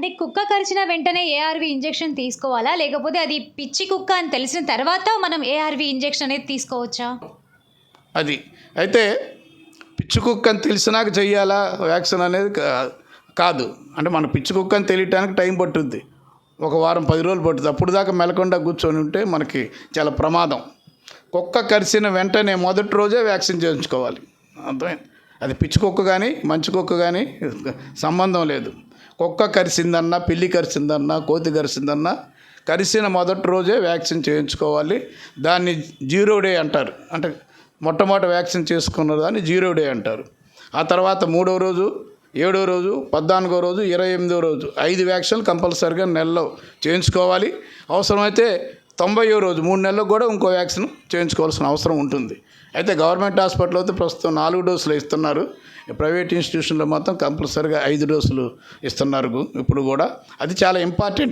అంటే కుక్క కరిచిన వెంటనే ఏఆర్వి ఇంజెక్షన్ తీసుకోవాలా? లేకపోతే అది పిచ్చి కుక్క అని తెలిసిన తర్వాత మనం ఏఆర్వి ఇంజెక్షన్ అనేది తీసుకోవచ్చా? అది. అయితే పిచ్చి కుక్క అని తెలిసినాక చెయ్యాలా? వ్యాక్సిన్ అనేది కాదు. అంటే మన పిచ్చి కుక్క అని తెలియటానికి టైం పట్టుద్ది ఒక వారం పది రోజులు పట్టుద్ది అప్పుడు దాకా మెలకుండా కూర్చొని ఉంటే మనకి చాలా ప్రమాదం. కుక్క కరిసిన వెంటనే మొదటి రోజే వ్యాక్సిన్ చేయించుకోవాలి. అర్థమైంది? అది పిచ్చి కుక్క కానీ మంచి కుక్క కానీ సంబంధం లేదు. కుక్క కరిసిందన్నా పిల్లి కరిసిందన్నా కోతి కరిసిందన్నా కరిసిన మొదటి రోజే వ్యాక్సిన్ చేయించుకోవాలి. దాన్ని జీరో డే అంటారు. అంటే మొట్టమొదటి వ్యాక్సిన్ చేసుకున్న దాన్ని జీరో డే అంటారు. ఆ తర్వాత మూడో రోజు ఏడో రోజు పద్నాలుగో రోజు ఇరవై ఎనిమిదో రోజు ఐదు వ్యాక్సిన్లు కంపల్సరిగా నెలలో చేయించుకోవాలి. అవసరమైతే తొంభైయో రోజు మూడు నెలలకు కూడా ఇంకో వ్యాక్సిన్ చేయించుకోవాల్సిన అవసరం ఉంటుంది. అయితే గవర్నమెంట్ హాస్పిటల్ అయితే ప్రస్తుతం నాలుగు డోసులు ఇస్తున్నారు. ప్రైవేట్ ఇన్స్టిట్యూషన్లో మాత్రం కంపల్సరిగా ఐదు డోసులు ఇస్తున్నారు ఇప్పుడు కూడా. అది చాలా ఇంపార్టెంట్.